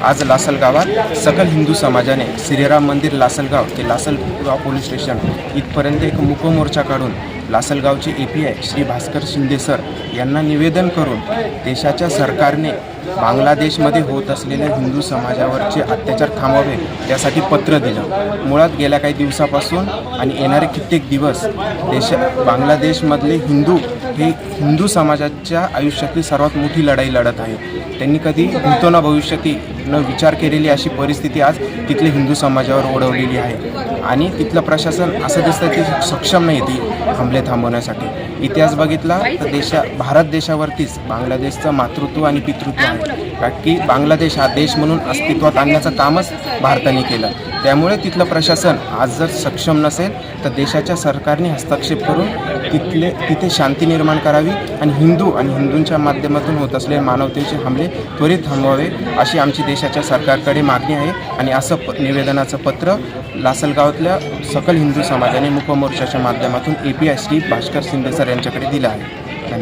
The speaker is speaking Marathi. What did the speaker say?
आज लासलगावात सकल हिंदू समाजाने श्रीराम मंदिर लासलगाव ते लासलगाव पोलीस स्टेशन इथपर्यंत एक मुखमोर्चा काढून लासलगावचे A P I Shri Bhaskar Shinde sir यांना निवेदन करून देशाच्या सरकारने बांगलादेशमध्ये होत असलेल्या हिंदू समाजावरचे अत्याचार थांबवावे त्यासाठी पत्र दिलं. मुळात गेल्या काही दिवसापासून आणि येणारे कित्येक दिवस देशा बांगलादेशमधले हिंदू हे हिंदू समाजाच्या आयुष्यातली सर्वात मोठी लढाई लढत आहे. त्यांनी कधी भूतो ना भविष्यती न विचार केलेली अशी परिस्थिती आज तिथले हिंदू समाजावर ओढवलेली आहे. आणि तिथलं प्रशासन असं दिसतं की सक्षम नाही ती. हमले थांबवण्यासाठी. इतिहास बघितला तर देशा भारत देशावरतीच बांगलादेशचं मातृत्व आणि पितृत्व आहे. कारण की बांगलादेश हा देश म्हणून अस्तित्वात आणण्याचं कामच भारताने केलं. त्यामुळे तिथलं प्रशासन आज जर सक्षम नसेल तर देशाच्या सरकारने हस्तक्षेप करून तिथले तिथे शांती निर्माण करावी आणि हिंदू आणि हिंदूंच्या माध्यमातून होत असलेले मानवतेचे हमले त्वरित थांबवावे अशी आमची देशाच्या सरकारकडे मागणी आहे. आणि असं प निवेदनाचं पत्र लासलगावातल्या सकल हिंदू समाजाने मुकमोर्चाच्या माध्यमातून A P I Shri Bhaskar Shinde sir यांच्याकडे दिलं आहे.